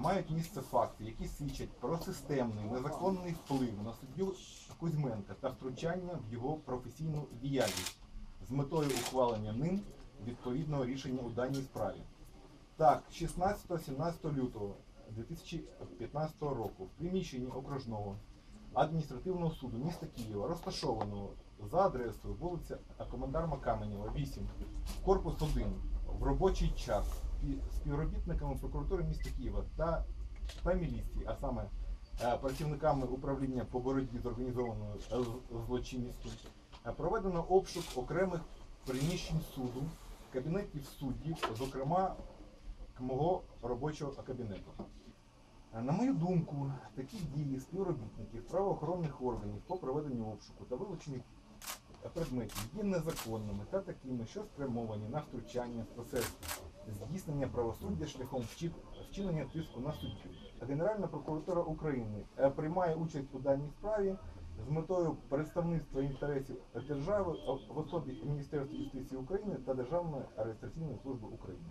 мають місце факти, які свідчать про системний незаконний вплив на суддю Кузьменка та втручання в його професійну діяльність з метою ухвалення ним відповідного рішення у даній справі. Так, 16-17 лютого 2015 року в приміщенні окружного адміністративного суду міста Києва, розташованого за адресою вулиця Комендарма Каменєва, 8, корпус 1, в робочий час співробітниками прокуратури міста Києва та, та міліції, а саме е, працівниками управління по боротьбі з організованою е, злочинністю, е, проведено обшук окремих приміщень суду, кабінетів суддів, зокрема мого робочого кабінету. На мою думку, такі дії співробітників правоохоронних органів по проведенню обшуку та вилученню предметів є незаконними та такими, що спрямовані на втручання в процес здійснення правосуддя шляхом вчи- вчинення тиску на суддю. Генеральна прокуратура України е, приймає участь у даній справі з метою представництва інтересів держави в особі Міністерства юстиції України та Державної реєстраційної служби України.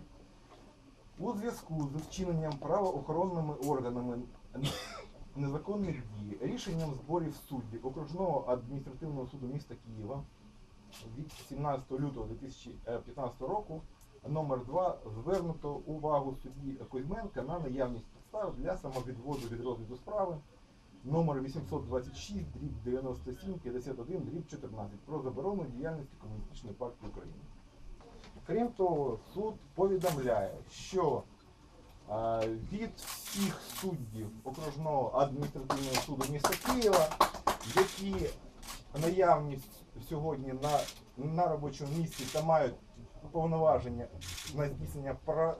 У зв'язку з вчиненням правоохоронними органами незаконних дій рішенням зборів суддів окружного адміністративного суду міста Києва від 17 лютого 2015 року номер 2 звернуто увагу судді Кузьменка на наявність підстав для самовідводу від розгляду справи номер 826 дріб 97 51 дріб 14 про заборону діяльності Комуністичної партії України. Крім того, суд повідомляє, що від всіх суддів окружного адміністративного суду міста Києва, які наявність сьогодні на, на робочому місці та мають повноваження на здійснення пра-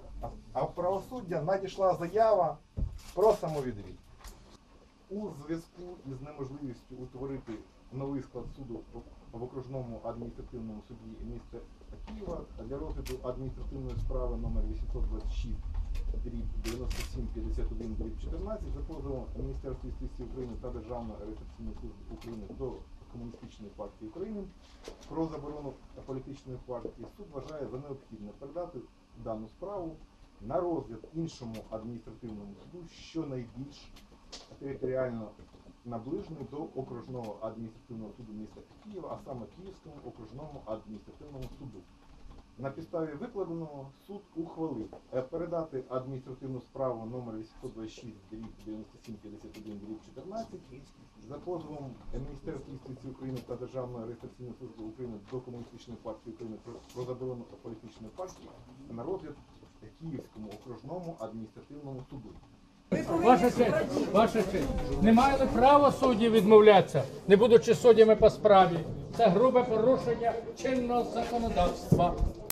правосуддя, надійшла заява про самовідвід. У зв'язку із неможливістю утворити новий склад суду в окружному адміністративному суді міста Києва для розгляду адміністративної справи номер 826 дріб 97 51 дріб 14 за позовом Міністерства юстиції України та Державної реєстраційної служби України до Комуністичної партії України про заборону політичної партії суд вважає за необхідне передати дану справу на розгляд іншому адміністративному суду, що найбільш територіально наближений до окружного адміністративного суду міста Києва, а саме Київському окружному адміністративному суду. На підставі викладеного суд ухвалив е, передати адміністративну справу номер 826 дріб 97 51 дріб 14 за позовом Міністерства юстиції України та Державної реєстраційної служби України до Комуністичної партії України про, про заборону політичної партії на розгляд Київському окружному адміністративному суду. Ваша честь, ваша честь. Не мали права судді відмовлятися, не будучи суддями по справі. Це грубе порушення чинного законодавства.